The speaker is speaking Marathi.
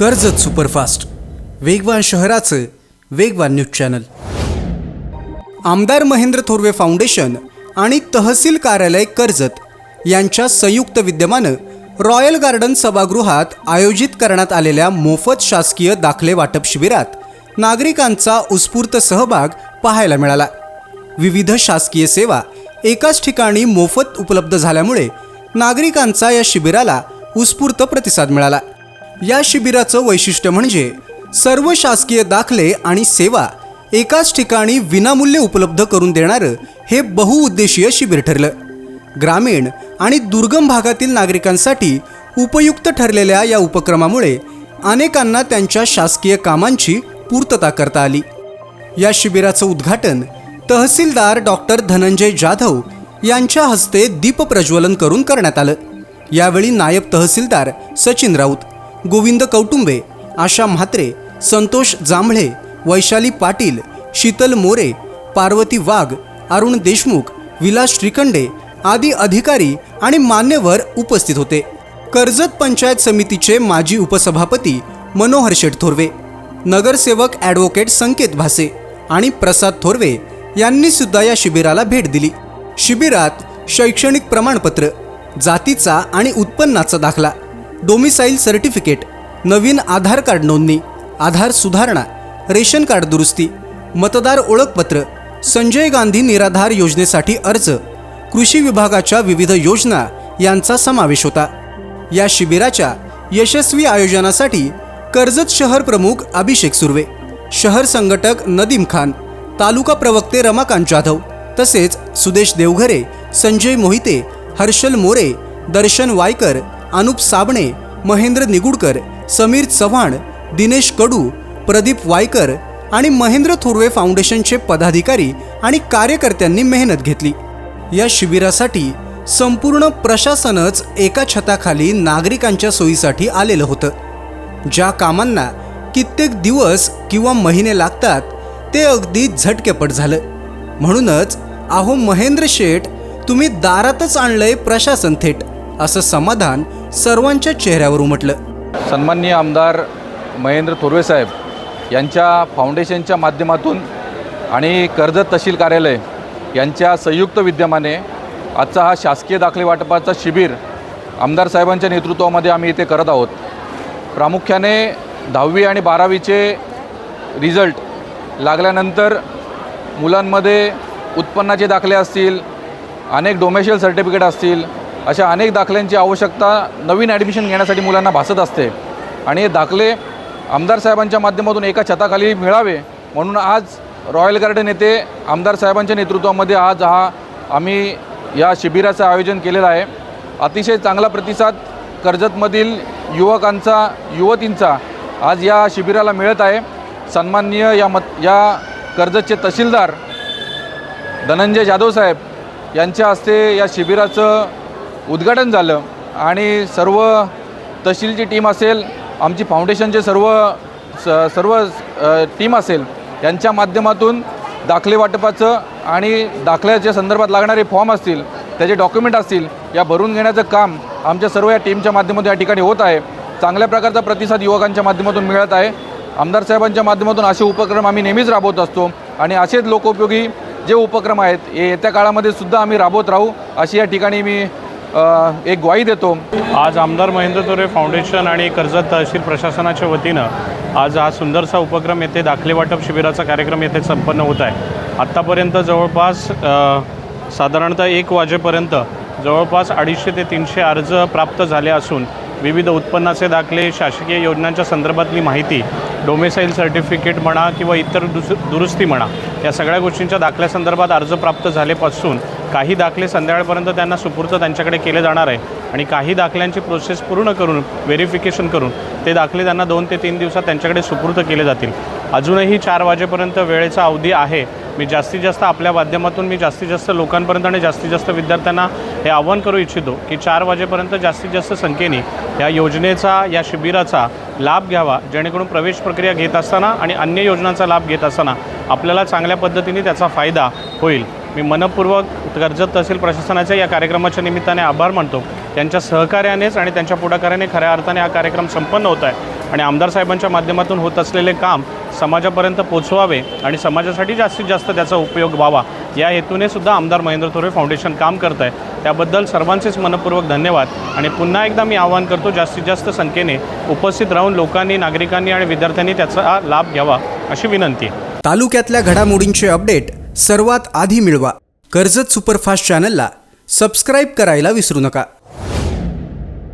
कर्जत सुपरफास्ट. वेगवान शहराचं वेगवान न्यूज चॅनल. आमदार महेंद्र थोरवे फाउंडेशन आणि तहसील कार्यालय कर्जत यांच्या संयुक्त विद्यमानं रॉयल गार्डन सभागृहात आयोजित करण्यात आलेल्या मोफत शासकीय दाखले वाटप शिबिरात नागरिकांचा उत्स्फूर्त सहभाग पाहायला मिळाला. विविध शासकीय सेवा एकाच ठिकाणी मोफत उपलब्ध झाल्यामुळे नागरिकांचा या शिबिराला उत्स्फूर्त प्रतिसाद मिळाला. या शिबिराचं वैशिष्ट्य म्हणजे सर्व शासकीय दाखले आणि सेवा एकाच ठिकाणी विनामूल्य उपलब्ध करून देणारं हे बहुउद्देशीय शिबिर ठरलं. ग्रामीण आणि दुर्गम भागातील नागरिकांसाठी उपयुक्त ठरलेल्या या उपक्रमामुळे अनेकांना त्यांच्या शासकीय कामांची पूर्तता करता आली. या शिबिराचं उद्घाटन तहसीलदार डॉक्टर धनंजय जाधव यांच्या हस्ते दीपप्रज्वलन करून करण्यात आलं. यावेळी नायब तहसीलदार सचिन राऊत गोविंद कौटुंबे आशा म्हात्रे संतोष जांभळे वैशाली पाटील शीतल मोरे पार्वती वाघ अरुण देशमुख विलास श्रीखंडे आदी अधिकारी आणि मान्यवर उपस्थित होते. कर्जत पंचायत समितीचे माजी उपसभापती मनोहर शेठ थोरवे नगरसेवक ॲडव्होकेट संकेत भासे आणि प्रसाद थोरवे यांनी सुद्धा या शिबिराला भेट दिली. शिबिरात शैक्षणिक प्रमाणपत्र जातीचा आणि उत्पन्नाचा दाखला डोमिसाईल सर्टिफिकेट नवीन आधार कार्ड नोंदणी आधार सुधारणा रेशन कार्ड दुरुस्ती मतदार ओळखपत्र संजय गांधी निराधार योजनेसाठी अर्ज कृषी विभागाच्या विविध योजना यांचा समावेश होता. या शिबिराच्या यशस्वी आयोजनासाठी कर्जत शहर प्रमुख अभिषेक सुर्वे शहर संघटक नदीम खान तालुका प्रवक्ते रमाकांत जाधव तसेच सुदेश देवघरे संजय मोहिते हर्षल मोरे दर्शन वायकर अनुप साबणे महेंद्र निगुडकर समीर चव्हाण दिनेश कडू प्रदीप वायकर आणि महेंद्र थोरवे फाउंडेशनचे पदाधिकारी आणि कार्यकर्त्यांनी मेहनत घेतली. या शिबिरासाठी संपूर्ण प्रशासनच एका छताखाली नागरिकांच्या सोयीसाठी आलेलं होतं. ज्या कामांना कित्येक दिवस किंवा महिने लागतात ते अगदी झटकेपट झालं. म्हणूनच अहो महेंद्र शेठ तुम्ही दारातच आणलंय प्रशासन थेट. असं समाधान सर्वांच्या चेहऱ्यावर उमटलं. सन्माननीय आमदार महेंद्र थोरवे साहेब यांच्या फाउंडेशनच्या माध्यमातून आणि कर्जत तहसील कार्यालय यांच्या संयुक्त विद्यमाने आजचा हा शासकीय दाखले वाटपाचा शिबिर आमदार साहेबांच्या नेतृत्वामध्ये आम्ही इथे करत आहोत. प्रामुख्याने दहावी आणि बारावीचे रिझल्ट लागल्यानंतर मुलांमध्ये उत्पन्नाचे दाखले असतील अनेक डोमेशियल सर्टिफिकेट असतील अशा अनेक दाखल्यांची आवश्यकता नवीन ॲडमिशन घेण्यासाठी मुलांना भासत असते. आणि हे दाखले आमदार साहेबांच्या माध्यमातून एका छताखाली मिळावे म्हणून आज रॉयल गार्डन येथे आमदार साहेबांच्या नेतृत्वामध्ये आज हा आम्ही या शिबिराचं आयोजन केलेलं आहे. अतिशय चांगला प्रतिसाद कर्जतमधील युवकांचा युवतींचा आज या शिबिराला मिळत आहे. सन्माननीय या मत या कर्जतचे तहसीलदार धनंजय जाधव साहेब यांच्या हस्ते या शिबिराचं उद्घाटन झालं आणि सर्व तहसीलची टीम असेल आमची फाउंडेशनचे सर्व स सर्व टीम असेल यांच्या माध्यमातून दाखले वाटपाचं आणि दाखल्याच्या संदर्भात लागणारे फॉर्म असतील त्याचे डॉक्युमेंट असतील या भरून घेण्याचं काम आमच्या सर्व या टीमच्या माध्यमातून या ठिकाणी होत आहे. चांगल्या प्रकारचा प्रतिसाद युवकांच्या माध्यमातून मिळत आहे. आमदार साहेबांच्या माध्यमातून असे उपक्रम आम्ही नेहमीच राबवत असतो आणि असेच लोकोपयोगी जे उपक्रम आहेत हे येत्या काळामध्ये सुद्धा आम्ही राबवत राहू अशी या ठिकाणी मी एक ग्वाही देतो. आज आमदार महेंद्र तोरे फाउंडेशन आणि कर्जत तहसील प्रशासनाच्या वतीनं आज हा सुंदरसा उपक्रम येथे दाखले वाटप शिबिराचा कार्यक्रम येथे संपन्न होत आहे. आत्तापर्यंत जवळपास साधारणतः एक वाजेपर्यंत जवळपास अडीचशे ते तीनशे अर्ज प्राप्त झाले असून विविध उत्पन्नाचे दाखले शासकीय योजनांच्या संदर्भातली माहिती डोमेसाईल सर्टिफिकेट म्हणा किंवा इतर दुस दुरुस्ती म्हणा या सगळ्या गोष्टींच्या दाखल्यासंदर्भात अर्ज प्राप्त झालेपासून काही दाखले संध्याकाळपर्यंत त्यांना सुपूर्त त्यांच्याकडे केले जाणार आहे. आणि काही दाखल्यांची प्रोसेस पूर्ण करून व्हेरिफिकेशन करून ते दाखले त्यांना दोन ते तीन दिवसात त्यांच्याकडे सुपूर्त केले जातील. अजूनही चार वाजेपर्यंत वेळेचा अवधी आहे. मी जास्तीत जास्त आपल्या माध्यमातून मी जास्तीत जास्त लोकांपर्यंत आणि जास्तीत जास्त विद्यार्थ्यांना हे आव्हान करू इच्छितो की चार वाजेपर्यंत जास्तीत जास्त संख्येने या योजनेचा या शिबिराचा लाभ घ्यावा. जेणेकरून प्रवेश प्रक्रिया घेत असताना आणि अन्य योजनांचा लाभ घेत असताना आपल्याला चांगल्या पद्धतीने त्याचा फायदा होईल. मी मनपूर्वक कर्जत तहसील प्रशासनाच्या या कार्यक्रमाच्या निमित्ताने आभार मानतो. त्यांच्या सहकार्यानेच आणि त्यांच्या पुढाकाराने खऱ्या अर्थाने हा कार्यक्रम संपन्न होत आहे. आणि आमदार साहेबांच्या माध्यमातून होत असलेले काम समाजापर्यंत पोचवावे आणि समाजासाठी जास्तीत जास्त त्याचा उपयोग व्हावा. या हेतूने सुद्धा आमदार महेंद्र थोरवे फाउंडेशन काम करत आहे. त्याबद्दल सर्वांचेच मनपूर्वक धन्यवाद. आणि पुन्हा एकदा मी आवाहन करतो जास्तीत जास्त संख्येने उपस्थित राहून लोकांनी नागरिकांनी आणि विद्यार्थ्यांनी त्याचा लाभ घ्यावा अशी विनंती आहे. तालुक्यातल्या घडामोडींचे अपडेट सर्वात आधी मिळवा कर्जत सुपरफास्ट चॅनलला सबस्क्राईब करायला विसरू नका.